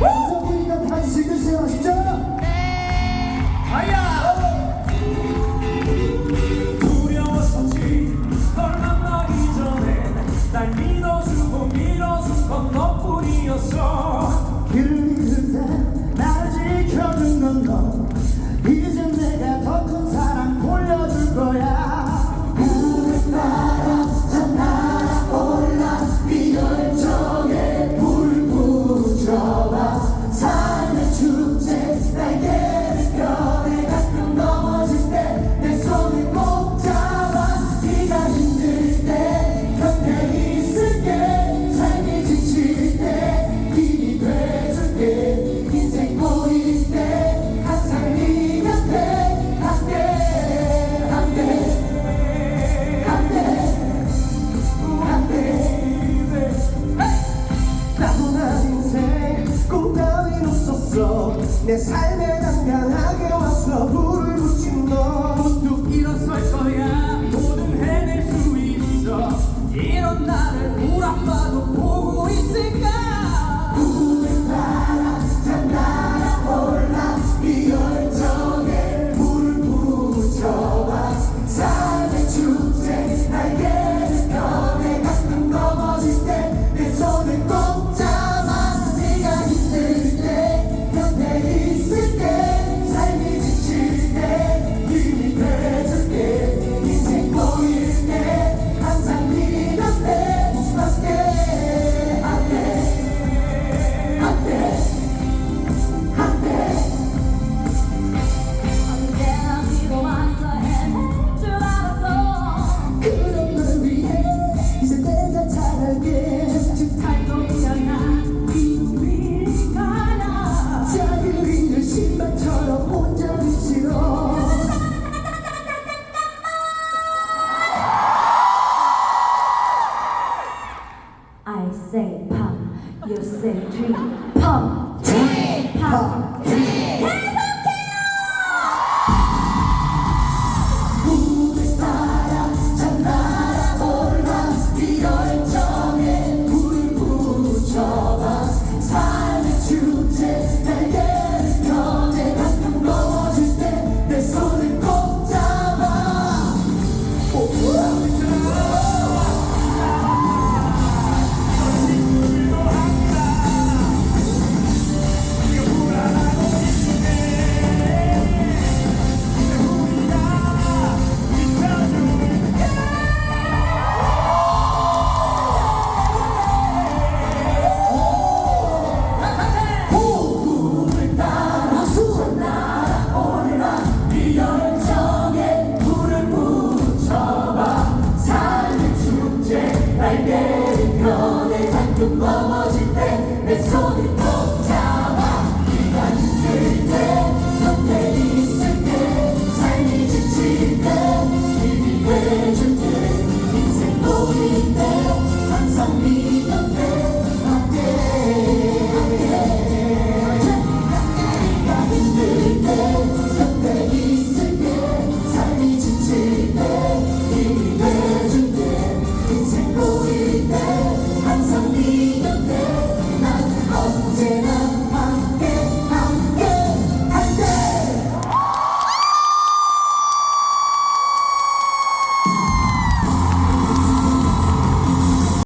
인사드리니까 다 즐겨주세요. 아시죠? 네. 아야! 왔어. 내 삶에 당당하게 왔어. 팝, 요새 트립 팝, 트립 팝, 트립 Mama.